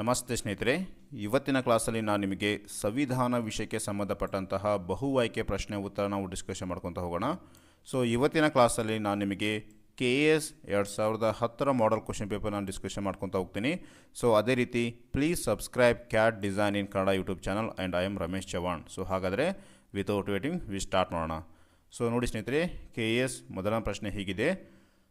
ನಮಸ್ತೆ ಸ್ನೇಹಿತರೆ, ಇವತ್ತಿನ ಕ್ಲಾಸಲ್ಲಿ ನಾನು ನಿಮಗೆ ಸಂವಿಧಾನ ವಿಷಯಕ್ಕೆ ಸಂಬಂಧಪಟ್ಟಂತಹ ಬಹು ಆಯ್ಕೆ ಪ್ರಶ್ನೆ ಉತ್ತರ ನಾವು ಡಿಸ್ಕಷನ್ ಮಾಡ್ಕೊತ ಹೋಗೋಣ. ಸೊ ಇವತ್ತಿನ ಕ್ಲಾಸಲ್ಲಿ ನಾನು ನಿಮಗೆ ಕೆ ಎ ಎಸ್ ಎರಡು ಸಾವಿರದ ಹತ್ತರ ಮಾಡಲ್ ಕ್ವಶನ್ ಪೇಪರ್ ನಾನು ಡಿಸ್ಕಷನ್ ಮಾಡ್ಕೊತಾ ಹೋಗ್ತೀನಿ. ಸೊ ಅದೇ ರೀತಿ please subscribe cat design in Kannada YouTube channel and I'm Ramesh Chavan so ಹಾಗಾದರೆ ವಿತೌಟ್ ವೇಟಿಂಗ್ ವಿ ಸ್ಟಾರ್ಟ್ ಮಾಡೋಣ. ಸೊ ನೋಡಿ ಸ್ನೇಹಿತರೆ ಕೆ ಎ ಎಸ್ ಮೊದಲ ಪ್ರಶ್ನೆ ಹೀಗಿದೆ.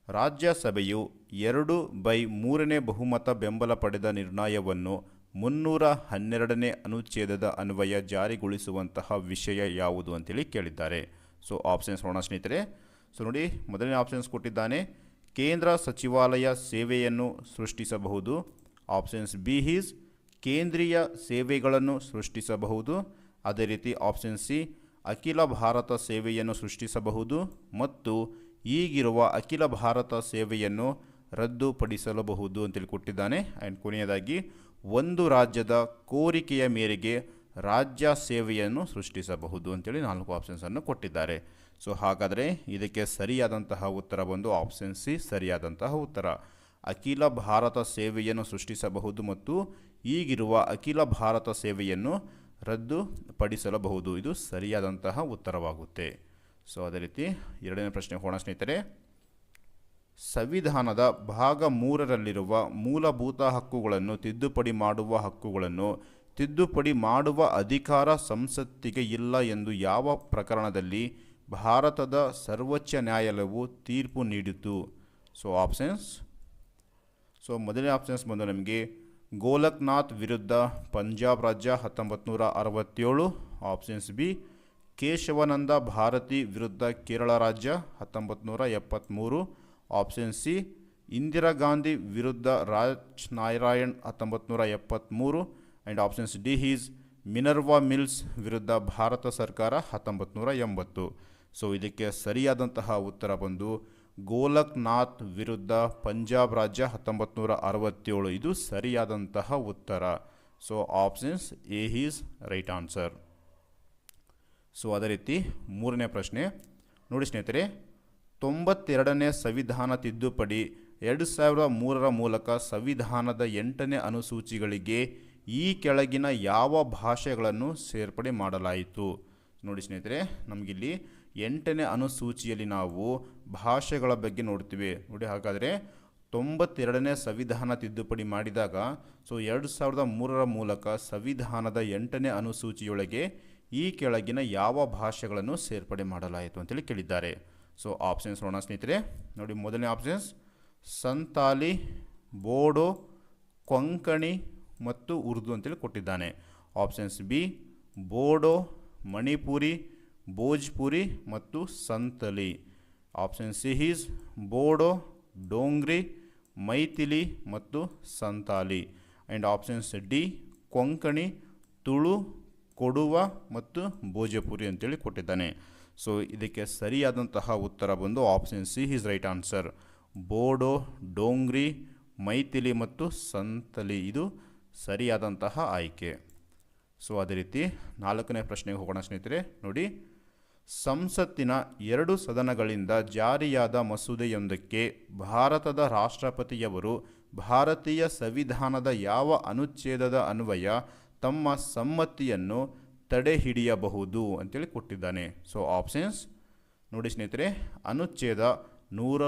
ರಾಜ್ಯಸಭೆಯು ಎರಡು ಬೈ ಮೂರನೇ ಬಹುಮತ ಬೆಂಬಲ ಪಡೆದ ನಿರ್ಣಯವನ್ನು ಮುನ್ನೂರ ಹನ್ನೆರಡನೇ ಅನುಚ್ಛೇದದ ಅನ್ವಯ ಜಾರಿಗೊಳಿಸುವಂತಹ ವಿಷಯ ಯಾವುದು ಅಂತೇಳಿ ಕೇಳಿದ್ದಾರೆ. ಸೊ ಆಪ್ಷನ್ಸ್ ನೋಡೋಣ ಸ್ನೇಹಿತರೆ. ಸೊ ನೋಡಿ, ಮೊದಲನೇ ಆಪ್ಷನ್ಸ್ ಕೊಟ್ಟಿದ್ದಾನೆ. ಕೇಂದ್ರ ಸಚಿವಾಲಯ ಸೇವೆಯನ್ನು ಸೃಷ್ಟಿಸಬಹುದು. ಆಪ್ಷನ್ಸ್ ಬಿ ಹೀಸ್ ಕೇಂದ್ರೀಯ ಸೇವೆಗಳನ್ನು ಸೃಷ್ಟಿಸಬಹುದು. ಅದೇ ರೀತಿ ಆಪ್ಷನ್ ಸಿ ಅಖಿಲ ಭಾರತ ಸೇವೆಯನ್ನು ಸೃಷ್ಟಿಸಬಹುದು. ಮತ್ತು ಈಗಿರುವ ಅಖಿಲ ಭಾರತ ಸೇವೆಯನ್ನು ರದ್ದುಪಡಿಸಲಬಹುದು ಅಂತೇಳಿ ಕೊಟ್ಟಿದ್ದಾನೆ ಆ್ಯಂಡ್ ಕೊನೆಯದಾಗಿ, ಒಂದು ರಾಜ್ಯದ ಕೋರಿಕೆಯ ಮೇರೆಗೆ ರಾಜ್ಯ ಸೇವೆಯನ್ನು ಸೃಷ್ಟಿಸಬಹುದು ಅಂತೇಳಿ ನಾಲ್ಕು ಆಪ್ಷನ್ಸನ್ನು ಕೊಟ್ಟಿದ್ದಾರೆ. ಸೊ ಹಾಗಾದರೆ ಇದಕ್ಕೆ ಸರಿಯಾದಂತಹ ಉತ್ತರ ಬಂದು ಆಪ್ಷನ್ ಸಿ ಸರಿಯಾದಂತಹ ಉತ್ತರ. ಅಖಿಲ ಭಾರತ ಸೇವೆಯನ್ನು ಸೃಷ್ಟಿಸಬಹುದು ಮತ್ತು ಈಗಿರುವ ಅಖಿಲ ಭಾರತ ಸೇವೆಯನ್ನು ರದ್ದುಪಡಿಸಲಬಹುದು. ಇದು ಸರಿಯಾದಂತಹ ಉತ್ತರವಾಗುತ್ತೆ. ಸೊ ಅದೇ ರೀತಿ ಎರಡನೇ ಪ್ರಶ್ನೆ, ಹೋಣ ಸ್ನೇಹಿತರೆ, ಸಂವಿಧಾನದ ಭಾಗ ಮೂರರಲ್ಲಿರುವ ಮೂಲಭೂತ ಹಕ್ಕುಗಳನ್ನು ತಿದ್ದುಪಡಿ ಮಾಡುವ ಹಕ್ಕುಗಳನ್ನು ತಿದ್ದುಪಡಿ ಮಾಡುವ ಅಧಿಕಾರ ಸಂಸತ್ತಿಗೆ ಇಲ್ಲ ಎಂದು ಯಾವ ಪ್ರಕರಣದಲ್ಲಿ ಭಾರತದ ಸರ್ವೋಚ್ಚ ನ್ಯಾಯಾಲಯವು ತೀರ್ಪು ನೀಡಿತು ಸೊ ಆಪ್ಷನ್ಸ್ ಸೊ ಮೊದಲನೇ ಆಪ್ಷನ್ಸ್ ಬಂದು ನಮಗೆ ಗೋಲಕ್ನಾಥ್ ವಿರುದ್ಧ ಪಂಜಾಬ್ ರಾಜ್ಯ ಹತ್ತೊಂಬತ್ತು ನೂರ ಅರವತ್ತೇಳು. ಆಪ್ಷನ್ಸ್ ಬಿ ಕೇಶವಾನಂದ ಭಾರತಿ ವಿರುದ್ಧ ಕೇರಳ ರಾಜ್ಯ ಹತ್ತೊಂಬತ್ತು ನೂರ ಎಪ್ಪತ್ತ್ಮೂರು ಆಪ್ಷನ್ ಸಿ ಇಂದಿರಾ ಗಾಂಧಿ ವಿರುದ್ಧ ರಾಜ್ ನಾರಾಯಣ್ ಹತ್ತೊಂಬತ್ತು ನೂರ ಎಪ್ಪತ್ತ್ಮೂರು and options D is Minerva Mills ವಿರುದ್ಧ ಭಾರತ ಸರ್ಕಾರ ಹತ್ತೊಂಬತ್ತು ನೂರ ಎಂಬತ್ತು. ಸೊ ಇದಕ್ಕೆ ಸರಿಯಾದಂತಹ ಉತ್ತರ ಬಂದು ಗೋಲಕ್ನಾಥ್ ವಿರುದ್ಧ ಪಂಜಾಬ್ ರಾಜ್ಯ ಹತ್ತೊಂಬತ್ತು ನೂರ ಅರವತ್ತೇಳು. ಇದು ಸರಿಯಾದಂತಹ ಉತ್ತರ. So options A is right answer so ಅದೇ ರೀತಿ ಮೂರನೇ ಪ್ರಶ್ನೆ. ನೋಡಿ ಸ್ನೇಹಿತರೆ, ತೊಂಬತ್ತೆರಡನೇ ಸಂವಿಧಾನ ತಿದ್ದುಪಡಿ ಎರಡು ಸಾವಿರದ ಮೂರರ ಮೂಲಕ ಸಂವಿಧಾನದ ಎಂಟನೇ ಅನುಸೂಚಿಗಳಿಗೆ ಈ ಕೆಳಗಿನ ಯಾವ ಭಾಷೆಗಳನ್ನು ಸೇರ್ಪಡೆ ಮಾಡಲಾಯಿತು? ನೋಡಿ ಸ್ನೇಹಿತರೆ, ನಮಗಿಲ್ಲಿ ಎಂಟನೇ ಅನುಸೂಚಿಯಲ್ಲಿ ನಾವು ಭಾಷೆಗಳ ಬಗ್ಗೆ ನೋಡ್ತೀವಿ. ನೋಡಿ, ಹಾಗಾದರೆ ತೊಂಬತ್ತೆರಡನೇ ಸಂವಿಧಾನ ತಿದ್ದುಪಡಿ ಮಾಡಿದಾಗ, ಸೊ ಎರಡು ಸಾವಿರದ ಮೂರರ ಮೂಲಕ ಸಂವಿಧಾನದ ಎಂಟನೇ ಅನುಸೂಚಿಯೊಳಗೆ ಈ ಕೆಳಗಿನ ಯಾವ ಭಾಷೆಗಳನ್ನು ಸೇರ್ಪಡೆ ಮಾಡಲಾಯಿತು ಅಂತೇಳಿ ಕೇಳಿದ್ದಾರೆ. ಸೊ ಆಪ್ಷನ್ಸ್ ನೋಡೋಣ ಸ್ನೇಹಿತರೆ. ನೋಡಿ, ಮೊದಲನೇ ಆಪ್ಷನ್ಸ್ ಸಂತಾಲಿ, ಬೋಡೋ, ಕೊಂಕಣಿ ಮತ್ತು ಉರ್ದು ಅಂತೇಳಿ ಕೊಟ್ಟಿದ್ದಾನೆ. ಆಪ್ಷನ್ಸ್ ಬಿ ಬೋಡೋ, ಮಣಿಪುರಿ, ಭೋಜ್ಪುರಿ ಮತ್ತು Santali. Option C is Bodo, Dogri, Maithili ಮತ್ತು Santali. And options D Konkani, Tulu Kodava ಮತ್ತು ಭೋಜಪುರಿ ಅಂತೇಳಿ ಕೊಟ್ಟಿದ್ದಾನೆ. ಸೊ ಇದಕ್ಕೆ ಸರಿಯಾದಂತಹ ಉತ್ತರ ಬಂದು option C is right answer Bodo, Dogri, Maithili ಮತ್ತು ಸಂತಲಿ ಇದು ಸರಿಯಾದಂತಹ ಆಯ್ಕೆ. ಸೊ ಅದೇ ರೀತಿ ನಾಲ್ಕನೇ ಪ್ರಶ್ನೆಗೆ ಹೋಗೋಣ ಸ್ನೇಹಿತರೆ, ನೋಡಿ. ಸಂಸತ್ತಿನ ಎರಡು ಸದನಗಳಿಂದ ಜಾರಿಯಾದ ಮಸೂದೆಯೊಂದಕ್ಕೆ ಭಾರತದ ರಾಷ್ಟ್ರಪತಿಯವರು ಭಾರತೀಯ ಸಂವಿಧಾನದ ಯಾವ ಅನುಚ್ಛೇದದ ಅನ್ವಯ ತಮ್ಮ ಸಮ್ಮತಿಯನ್ನು ತಡೆಹಿಡಿಯಬಹುದು ಅಂತೇಳಿ ಕೊಟ್ಟಿದ್ದಾನೆ. ಸೊ ಆಪ್ಷನ್ಸ್ ನೋಡಿ ಸ್ನೇಹಿತರೆ, ಅನುಚ್ಛೇದ ನೂರ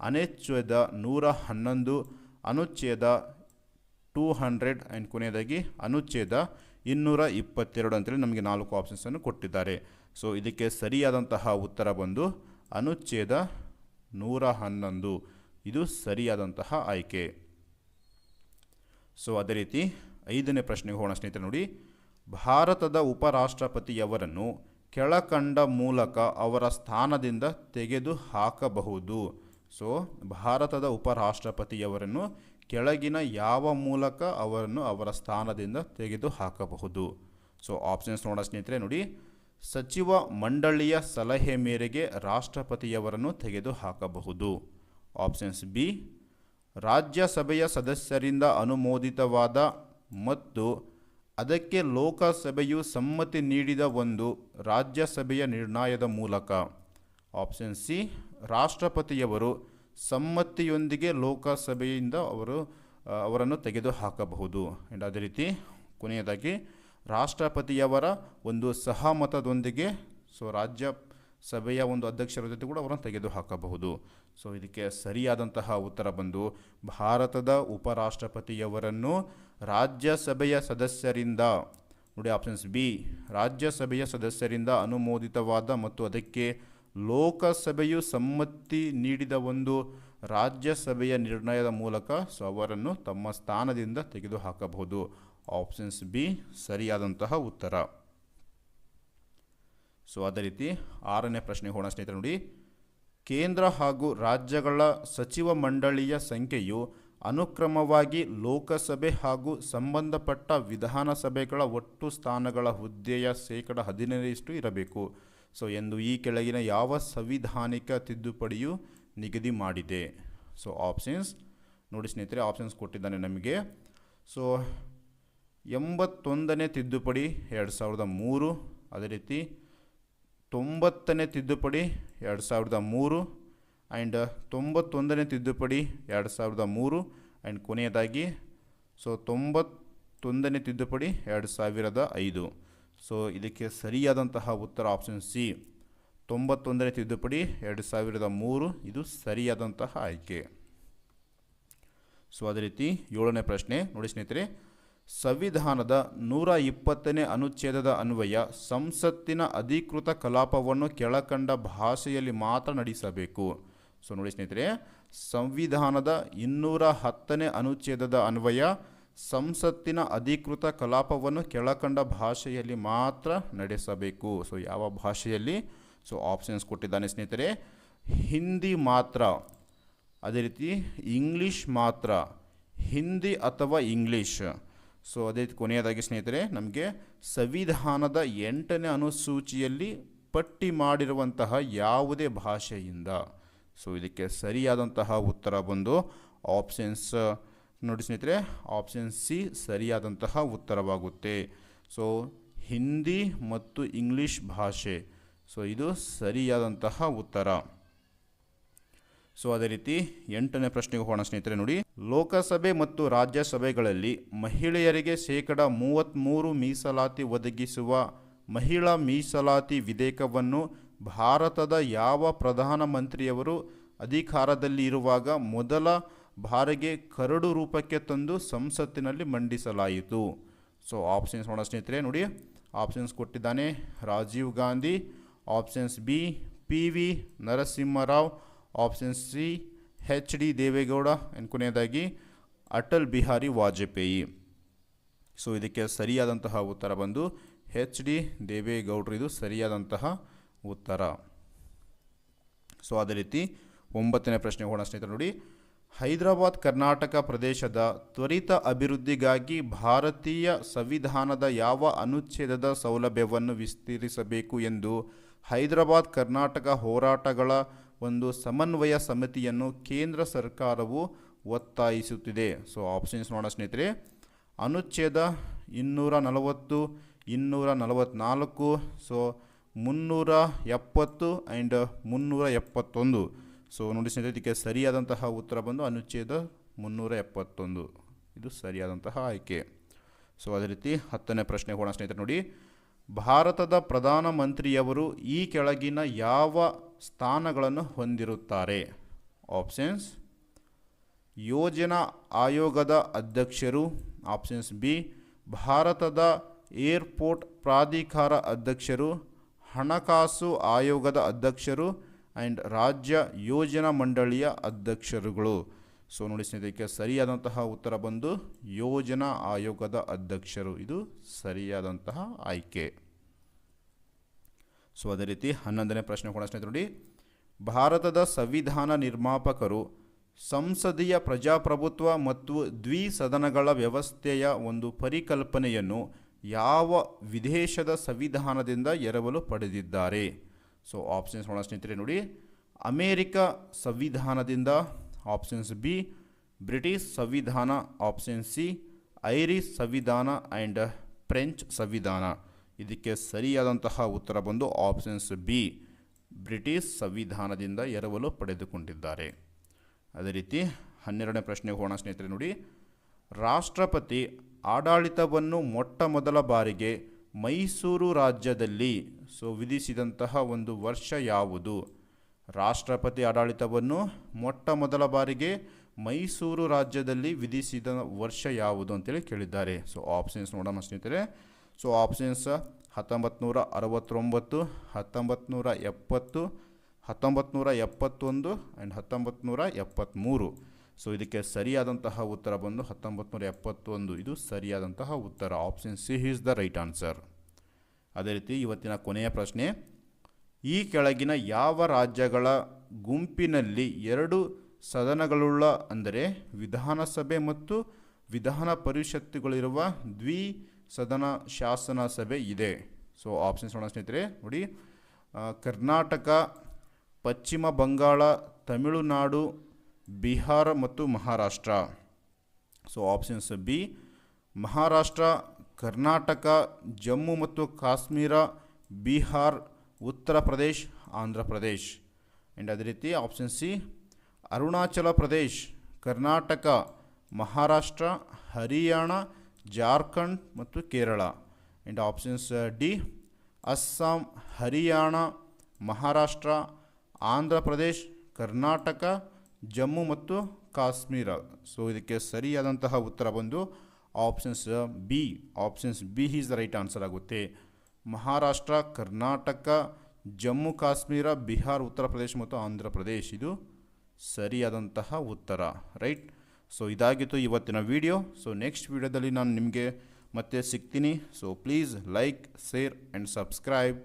ಅನುಚ್ಛೇದ ನೂರ ಹನ್ನೊಂದು, ಅನುಚ್ಛೇದ ಟೂ ಹಂಡ್ರೆಡ್ ಆ್ಯಂಡ್ ಕೊನೆಯದಾಗಿ ಅನುಚ್ಛೇದ ಇನ್ನೂರ ಇಪ್ಪತ್ತೆರಡು ಅಂತೇಳಿ ನಮಗೆ ನಾಲ್ಕು ಆಪ್ಷನ್ಸನ್ನು ಕೊಟ್ಟಿದ್ದಾರೆ. ಸೊ ಇದಕ್ಕೆ ಸರಿಯಾದಂತಹ ಉತ್ತರ ಬಂದು ಅನುಚ್ಛೇದ ನೂರ ಹನ್ನೊಂದು. ಇದು ಸರಿಯಾದಂತಹ ಆಯ್ಕೆ. ಸೊ ಅದೇ ರೀತಿ ಐದನೇ ಪ್ರಶ್ನೆಗೆ ಹೋಗೋಣ ಸ್ನೇಹಿತರೆ ನೋಡಿ. ಭಾರತದ ಉಪರಾಷ್ಟ್ರಪತಿಯವರನ್ನು ಕೆಳಕಂಡ ಮೂಲಕ ಅವರ ಸ್ಥಾನದಿಂದ ತೆಗೆದು ಹಾಕಬಹುದು. ಸೊ ಭಾರತದ ಉಪರಾಷ್ಟ್ರಪತಿಯವರನ್ನು ಕೆಳಗಿನ ಯಾವ ಮೂಲಕ ಅವರನ್ನು ಅವರ ಸ್ಥಾನದಿಂದ ತೆಗೆದು ಹಾಕಬಹುದು? ಸೊ ಆಪ್ಷನ್ಸ್ ನೋಡೋ ಸ್ನೇಹಿತರೆ ನೋಡಿ. ಸಚಿವ ಮಂಡಳಿಯ ಸಲಹೆ ಮೇರೆಗೆ ರಾಷ್ಟ್ರಪತಿಯವರನ್ನು ತೆಗೆದು ಹಾಕಬಹುದು. ಆಪ್ಷನ್ಸ್ ಬಿ ರಾಜ್ಯಸಭೆಯ ಸದಸ್ಯರಿಂದ ಅನುಮೋದಿತವಾದ ಮತ್ತು ಅದಕ್ಕೆ ಲೋಕಸಭೆಯು ಸಮ್ಮತಿ ನೀಡಿದ ಒಂದು ರಾಜ್ಯಸಭೆಯ ನಿರ್ಣಯದ ಮೂಲಕ. ಆಪ್ಷನ್ ಸಿ, ರಾಷ್ಟ್ರಪತಿಯವರು ಸಮ್ಮತಿಯೊಂದಿಗೆ ಲೋಕಸಭೆಯಿಂದ ಅವರು ಅವರನ್ನು ತೆಗೆದು ಹಾಕಬಹುದು ಆ್ಯಂಡ್ ಅದೇ ರೀತಿ ಕೊನೆಯದಾಗಿ ರಾಷ್ಟ್ರಪತಿಯವರ ಒಂದು ಸಹಮತದೊಂದಿಗೆ ಸೊ ರಾಜ್ಯ ಸಭೆಯ ಒಂದು ಅಧ್ಯಕ್ಷರ ಜೊತೆ ಕೂಡ ಅವರನ್ನು ತೆಗೆದು ಹಾಕಬಹುದು ಸೊ ಇದಕ್ಕೆ ಸರಿಯಾದಂತಹ ಉತ್ತರ ಬಂದು, ಭಾರತದ ಉಪರಾಷ್ಟ್ರಪತಿಯವರನ್ನು ರಾಜ್ಯಸಭೆಯ ಸದಸ್ಯರಿಂದ, ನೋಡಿ ಆಪ್ಷನ್ಸ್ ಬಿ ರಾಜ್ಯಸಭೆಯ ಸದಸ್ಯರಿಂದ ಅನುಮೋದಿತವಾದ ಮತ್ತು ಅದಕ್ಕೆ ಲೋಕಸಭೆಯು ಸಮ್ಮತಿ ನೀಡಿದ ಒಂದು ರಾಜ್ಯಸಭೆಯ ನಿರ್ಣಯದ ಮೂಲಕ ಸೊ, ಅವರನ್ನು ತಮ್ಮ ಸ್ಥಾನದಿಂದ ತೆಗೆದುಹಾಕಬಹುದು. ಆಪ್ಷನ್ಸ್ ಬಿ ಸರಿಯಾದಂತಹ ಉತ್ತರ. ಸೊ ಅದೇ ರೀತಿ ಆರನೇ ಪ್ರಶ್ನೆ ಹೋಣ ಸ್ನೇಹಿತರೆ ನೋಡಿ. ಕೇಂದ್ರ ಹಾಗೂ ರಾಜ್ಯಗಳ ಸಚಿವ ಮಂಡಳಿಯ ಸಂಖ್ಯೆಯು ಅನುಕ್ರಮವಾಗಿ ಲೋಕಸಭೆ ಹಾಗೂ ಸಂಬಂಧಪಟ್ಟ ವಿಧಾನಸಭೆಗಳ ಒಟ್ಟು ಸ್ಥಾನಗಳ ಹುದ್ದೆಯ ಶೇಕಡ ಹದಿನೈದರಷ್ಟು ಇರಬೇಕು. ಸೊ ಎಂದು ಈ ಕೆಳಗಿನ ಯಾವ ಸಂವಿಧಾನಿಕ ತಿದ್ದುಪಡಿಯು ನಿಗದಿ ಮಾಡಿದೆ. ಸೊ ಆಪ್ಷನ್ಸ್ ನೋಡಿ ಸ್ನೇಹಿತರೆ, ಆಪ್ಷನ್ಸ್ ಕೊಟ್ಟಿದ್ದಾನೆ ನಮಗೆ. ಸೊ ಎಂಬತ್ತೊಂದನೇ ತಿದ್ದುಪಡಿ ಎರಡು ಸಾವಿರದ ಮೂರು, ಅದೇ ರೀತಿ ತೊಂಬತ್ತನೇ ತಿದ್ದುಪಡಿ ಎರಡು ಸಾವಿರದ ಮೂರು ಆ್ಯಂಡ್ ತೊಂಬತ್ತೊಂದನೇ ತಿದ್ದುಪಡಿ ಎರಡು ಸಾವಿರದ ಮೂರು ಆ್ಯಂಡ್ ಕೊನೆಯದಾಗಿ, ಸೊ ತೊಂಬತ್ತೊಂದನೇ ತಿದ್ದುಪಡಿ ಎರಡು ಸಾವಿರದ ಐದು. ಸೊ ಇದಕ್ಕೆ ಸರಿಯಾದಂತಹ ಉತ್ತರ ಆಪ್ಷನ್ ಸಿ ತೊಂಬತ್ತೊಂದನೇ ತಿದ್ದುಪಡಿ ಎರಡು ಸಾವಿರದ ಮೂರು, ಇದು ಸರಿಯಾದಂತಹ ಆಯ್ಕೆ. ಸೊ ಅದೇ ರೀತಿ ಏಳನೇ ಪ್ರಶ್ನೆ. ನೋಡಿ ಸ್ನೇಹಿತರೆ ಸಂವಿಧಾನದ ನೂರ ಇಪ್ಪತ್ತನೇ ಅನುಚ್ಛೇದದ ಅನ್ವಯ ಸಂಸತ್ತಿನ ಅಧಿಕೃತ ಕಲಾಪವನ್ನು ಕೆಳಕಂಡ ಭಾಷೆಯಲ್ಲಿ ಮಾತ್ರ ನಡೆಸಬೇಕು. ಸೊ ನೋಡಿ ಸ್ನೇಹಿತರೆ, ಸಂವಿಧಾನದ ಇನ್ನೂರ ಹತ್ತನೇ ಅನುಚ್ಛೇದದ ಅನ್ವಯ ಸಂಸತ್ತಿನ ಅಧಿಕೃತ ಕಲಾಪವನ್ನು ಕೆಳಕಂಡ ಭಾಷೆಯಲ್ಲಿ ಮಾತ್ರ ನಡೆಸಬೇಕು. ಸೊ ಯಾವ ಭಾಷೆಯಲ್ಲಿ? ಸೊ ಆಪ್ಷನ್ಸ್ ಕೊಟ್ಟಿದ್ದಾನೆ ಸ್ನೇಹಿತರೆ, ಹಿಂದಿ ಮಾತ್ರ, ಅದೇ ರೀತಿ ಇಂಗ್ಲೀಷ್ ಮಾತ್ರ, ಹಿಂದಿ ಅಥವಾ ಇಂಗ್ಲೀಷ್ ಸೊ ಅದೇ ಕೊನೆಯದಾಗಿ ಸ್ನೇಹಿತರೆ, ನಮಗೆ ಸಂವಿಧಾನದ ಎಂಟನೇ ಅನುಸೂಚಿಯಲ್ಲಿ ಪಟ್ಟಿ ಮಾಡಿರುವಂತಹ ಯಾವುದೇ ಭಾಷೆಯಿಂದ. ಸೊ ಇದಕ್ಕೆ ಸರಿಯಾದಂತಹ ಉತ್ತರ ಬಂದು ಆಪ್ಷನ್ಸ್ ನೋಡಿ ಸ್ನೇಹಿತರೆ ಆಪ್ಷನ್ ಸಿ ಸರಿಯಾದಂತಹ ಉತ್ತರವಾಗುತ್ತೆ. ಸೊ ಹಿಂದಿ ಮತ್ತು ಇಂಗ್ಲೀಷ್ ಭಾಷೆ. ಸೊ ಇದು ಸರಿಯಾದಂತಹ ಉತ್ತರ. ಸೊ ಅದೇ ರೀತಿ ಎಂಟನೇ ಪ್ರಶ್ನೆಗೆ ಹೋಗೋಣ ಸ್ನೇಹಿತರೆ ನೋಡಿ. ಲೋಕಸಭೆ ಮತ್ತು ರಾಜ್ಯಸಭೆಗಳಲ್ಲಿ ಮಹಿಳೆಯರಿಗೆ ಶೇಕಡ ಮೂವತ್ತ್ಮೂರು ಮೀಸಲಾತಿ ಒದಗಿಸುವ ಮಹಿಳಾ ಮೀಸಲಾತಿ ವಿಧೇಯಕವನ್ನು ಭಾರತದ ಯಾವ ಪ್ರಧಾನಮಂತ್ರಿಯವರು ಅಧಿಕಾರದಲ್ಲಿ ಇರುವಾಗ ಮೊದಲ ಬಾರಿಗೆ ಕರಡು ರೂಪಕ್ಕೆ ತಂದು ಸಂಸತ್ತಿನಲ್ಲಿ ಮಂಡಿಸಲಾಯಿತು. ಸೊ ಆಪ್ಷನ್ಸ್ ನೋಡೋಣ ಸ್ನೇಹಿತರೆ ನೋಡಿ. ಆಪ್ಷನ್ಸ್ ಕೊಟ್ಟಿದ್ದಾನೆ Rajiv Gandhi, options B P V Narasimha Rao option C H D Deve Gowda and ಕೊನೆಯದಾಗಿ ಅಟಲ್ ಬಿಹಾರಿ ವಾಜಪೇಯಿ ಸೊ ಇದಕ್ಕೆ ಸರಿಯಾದಂತಹ ಉತ್ತರ ಬಂದು ಎಚ್ ಡಿ ದೇವೇಗೌಡರು ಇದು ಸರಿಯಾದಂತಹ ಉತ್ತರ. ಸೊ ಅದೇ ರೀತಿ ಒಂಬತ್ತನೇ ಪ್ರಶ್ನೆ ಹೋಗೋಣ ಸ್ನೇಹಿತರು ನೋಡಿ. ಹೈದರಾಬಾದ್ ಕರ್ನಾಟಕ ಪ್ರದೇಶದ ತ್ವರಿತ ಅಭಿವೃದ್ಧಿಗಾಗಿ ಭಾರತೀಯ ಸಂವಿಧಾನದ ಯಾವ ಅನುಚ್ಛೇದದ ಸೌಲಭ್ಯವನ್ನು ವಿಸ್ತರಿಸಬೇಕು ಎಂದು ಹೈದರಾಬಾದ್ ಕರ್ನಾಟಕ ಹೋರಾಟಗಳ ಒಂದು ಸಮನ್ವಯ ಸಮಿತಿಯನ್ನು ಕೇಂದ್ರ ಸರ್ಕಾರವು ಒತ್ತಾಯಿಸುತ್ತಿದೆ. ಸೊ ಆಪ್ಷನ್ಸ್ ನೋಡೋಣ ಸ್ನೇಹಿತರೆ. ಅನುಚ್ಛೇದ ಇನ್ನೂರ ನಲವತ್ತು, ಇನ್ನೂರ ನಲವತ್ತ್ನಾಲ್ಕು ಸೊ ಮುನ್ನೂರ ಎಪ್ಪತ್ತು ಆ್ಯಂಡ್ ಮುನ್ನೂರ ಎಪ್ಪತ್ತೊಂದು. ಸೊ ನೋಡಿ ಸ್ನೇಹಿತರೆ, ಇದಕ್ಕೆ ಸರಿಯಾದಂತಹ ಉತ್ತರ ಬಂದು ಅನುಚ್ಛೇದ ಮುನ್ನೂರ ಎಪ್ಪತ್ತೊಂದು. ಇದು ಸರಿಯಾದಂತಹ ಆಯ್ಕೆ. ಸೊ ಅದೇ ರೀತಿ ಹತ್ತನೇ ಪ್ರಶ್ನೆ ಹೋಗೋಣ ಸ್ನೇಹಿತರೆ ನೋಡಿ. ಭಾರತದ ಪ್ರಧಾನಮಂತ್ರಿಯವರು ಈ ಕೆಳಗಿನ ಯಾವ ಸ್ಥಾನಗಳನ್ನು ಹೊಂದಿರುತ್ತಾರೆ. ಆಪ್ಷನ್ಸ್ ಯೋಜನಾ ಆಯೋಗದ ಅಧ್ಯಕ್ಷರು. ಆಪ್ಷನ್ಸ್ ಬಿ ಭಾರತದ ಏರ್ಪೋರ್ಟ್ ಪ್ರಾಧಿಕಾರ ಅಧ್ಯಕ್ಷರು. ಹಣಕಾಸು ಆಯೋಗದ ಅಧ್ಯಕ್ಷರು ಆ್ಯಂಡ್ ರಾಜ್ಯ ಯೋಜನಾ ಮಂಡಳಿಯ ಅಧ್ಯಕ್ಷರುಗಳು. ಸೊ ನೋಡಿ ಸ್ನೇಹಿತರೆ ಸರಿಯಾದಂತಹ ಉತ್ತರ ಬಂದು ಯೋಜನಾ ಆಯೋಗದ ಅಧ್ಯಕ್ಷರು. ಇದು ಸರಿಯಾದಂತಹ ಆಯ್ಕೆ. ಸೊ ಅದೇ ರೀತಿ ಹನ್ನೊಂದನೇ ಪ್ರಶ್ನೆ ಕೂಡ ಸ್ನೇಹಿತರು ನೋಡಿ. ಭಾರತದ ಸಂವಿಧಾನ ನಿರ್ಮಾಪಕರು ಸಂಸದೀಯ ಪ್ರಜಾಪ್ರಭುತ್ವ ಮತ್ತು ದ್ವಿಸದನಗಳ ವ್ಯವಸ್ಥೆಯ ಒಂದು ಪರಿಕಲ್ಪನೆಯನ್ನು ಯಾವ ವಿದೇಶದ ಸಂವಿಧಾನದಿಂದ ಎರವಲು ಪಡೆದಿದ್ದಾರೆ? ಸೊ ಆಪ್ಷನ್ಸ್ ನೋಡೋಣ ಸ್ನೇಹಿತರೆ ನೋಡಿ. ಅಮೇರಿಕ ಸಂವಿಧಾನದಿಂದ ಆಪ್ಷನ್ಸ್ ಬಿ, ಬ್ರಿಟಿಷ್ ಸಂವಿಧಾನ ಆಪ್ಷನ್ ಸಿ, ಐರಿಷ್ ಸಂವಿಧಾನ ಆ್ಯಂಡ್ ಫ್ರೆಂಚ್ ಸಂವಿಧಾನ. ಇದಕ್ಕೆ ಸರಿಯಾದಂತಹ ಉತ್ತರ ಬಂದು ಆಪ್ಷನ್ಸ್ ಬಿ ಬ್ರಿಟಿಷ್ ಸಂವಿಧಾನದಿಂದ ಎರವಲು ಪಡೆದುಕೊಂಡಿದ್ದಾರೆ. ಅದೇ ರೀತಿ ಹನ್ನೆರಡನೇ ಪ್ರಶ್ನೆ ಹೋಣ ಸ್ನೇಹಿತರೆ ನೋಡಿ. ರಾಷ್ಟ್ರಪತಿ ಆಡಳಿತವನ್ನು ಮೊಟ್ಟ ಮೊದಲ ಬಾರಿಗೆ ಮೈಸೂರು ರಾಜ್ಯದಲ್ಲಿ ಸೊ ವಿಧಿಸಿದಂತಹ ಒಂದು ವರ್ಷ ಯಾವುದು? ರಾಷ್ಟ್ರಪತಿ ಆಡಳಿತವನ್ನು ಮೊಟ್ಟ ಮೊದಲ ಬಾರಿಗೆ ಮೈಸೂರು ರಾಜ್ಯದಲ್ಲಿ ವಿಧಿಸಿದ ವರ್ಷ ಯಾವುದು ಅಂತೇಳಿ ಕೇಳಿದ್ದಾರೆ. ಸೊ ಆಪ್ಷನ್ಸ್ ನೋಡೋಣ ಸ್ನೇಹಿತರೆ. ಸೊ ಆಪ್ಷನ್ಸ್ ಹತ್ತೊಂಬತ್ತು ನೂರ ಅರವತ್ತೊಂಬತ್ತು ಹತ್ತೊಂಬತ್ತು ನೂರ ಎಪ್ಪತ್ತು ಹತ್ತೊಂಬತ್ತು ನೂರ ಎಪ್ಪತ್ತೊಂದು ಆ್ಯಂಡ್ ಹತ್ತೊಂಬತ್ತು ನೂರ ಎಪ್ಪತ್ತ್ಮೂರು ಸೊ ಇದಕ್ಕೆ ಸರಿಯಾದಂತಹ ಉತ್ತರ ಬಂದು ಹತ್ತೊಂಬತ್ತು ನೂರ ಎಪ್ಪತ್ತೊಂದು. ಇದು ಸರಿಯಾದಂತಹ ಉತ್ತರ. Option C is the right answer ಅದೇ ರೀತಿ ಇವತ್ತಿನ ಕೊನೆಯ ಪ್ರಶ್ನೆ. ಈ ಕೆಳಗಿನ ಯಾವ ರಾಜ್ಯಗಳ ಗುಂಪಿನಲ್ಲಿ ಎರಡು ಸದನಗಳುಳ್ಳ, ಅಂದರೆ ವಿಧಾನಸಭೆ ಮತ್ತು ವಿಧಾನ ಪರಿಷತ್ತುಗಳಿರುವ ದ್ವಿ ಸದನ ಶಾಸನ ಸಭೆ ಇದೆ. ಸೊ ಆಪ್ಷನ್ಸ್ ನೋಡೋಣ ಸ್ನೇಹಿತರೆ. ನೋಡಿ ಕರ್ನಾಟಕ, ಪಶ್ಚಿಮ ಬಂಗಾಳ, ತಮಿಳುನಾಡು, ಬಿಹಾರ ಮತ್ತು Maharashtra. So options B, Maharashtra, Karnataka, Jammu ಮತ್ತು ಕಾಶ್ಮೀರ, ಬಿಹಾರ್, ಉತ್ತರ ಪ್ರದೇಶ್, ಆಂಧ್ರ ಪ್ರದೇಶ್. ಆ್ಯಂಡ್ ಅದೇ ರೀತಿ ಆಪ್ಷನ್ ಸಿ, ಅರುಣಾಚಲ ಪ್ರದೇಶ್, ಕರ್ನಾಟಕ, ಮಹಾರಾಷ್ಟ್ರ, ಹರಿಯಾಣ ಜಾರ್ಖಂಡ್ ಮತ್ತು Kerala. And options D Assam, Haryana, Maharashtra, Andhra Pradesh, Karnataka, Jammu ಮತ್ತು ಕಾಶ್ಮೀರ. ಸೊ ಇದಕ್ಕೆ ಸರಿಯಾದಂತಹ ಉತ್ತರ ಬಂದು options B options B is the right answer ಆಗುತ್ತೆ. ಮಹಾರಾಷ್ಟ್ರ, ಕರ್ನಾಟಕ, ಜಮ್ಮು, ಕಾಶ್ಮೀರ, ಬಿಹಾರ್, ಉತ್ತರ ಪ್ರದೇಶ ಮತ್ತು ಆಂಧ್ರ ಪ್ರದೇಶ್. ಇದು ಸರಿಯಾದಂತಹ ಉತ್ತರ ರೈಟ್ ಸೊ ಇದಾಗಿತ್ತು ಇವತ್ತಿನ ವಿಡಿಯೋ ಸೊ ನೆಕ್ಸ್ಟ್ ವಿಡಿಯೋದಲ್ಲಿ ನಾನು ನಿಮಗೆ ಮತ್ತೆ ಸಿಗ್ತೀನಿ. So please like share and subscribe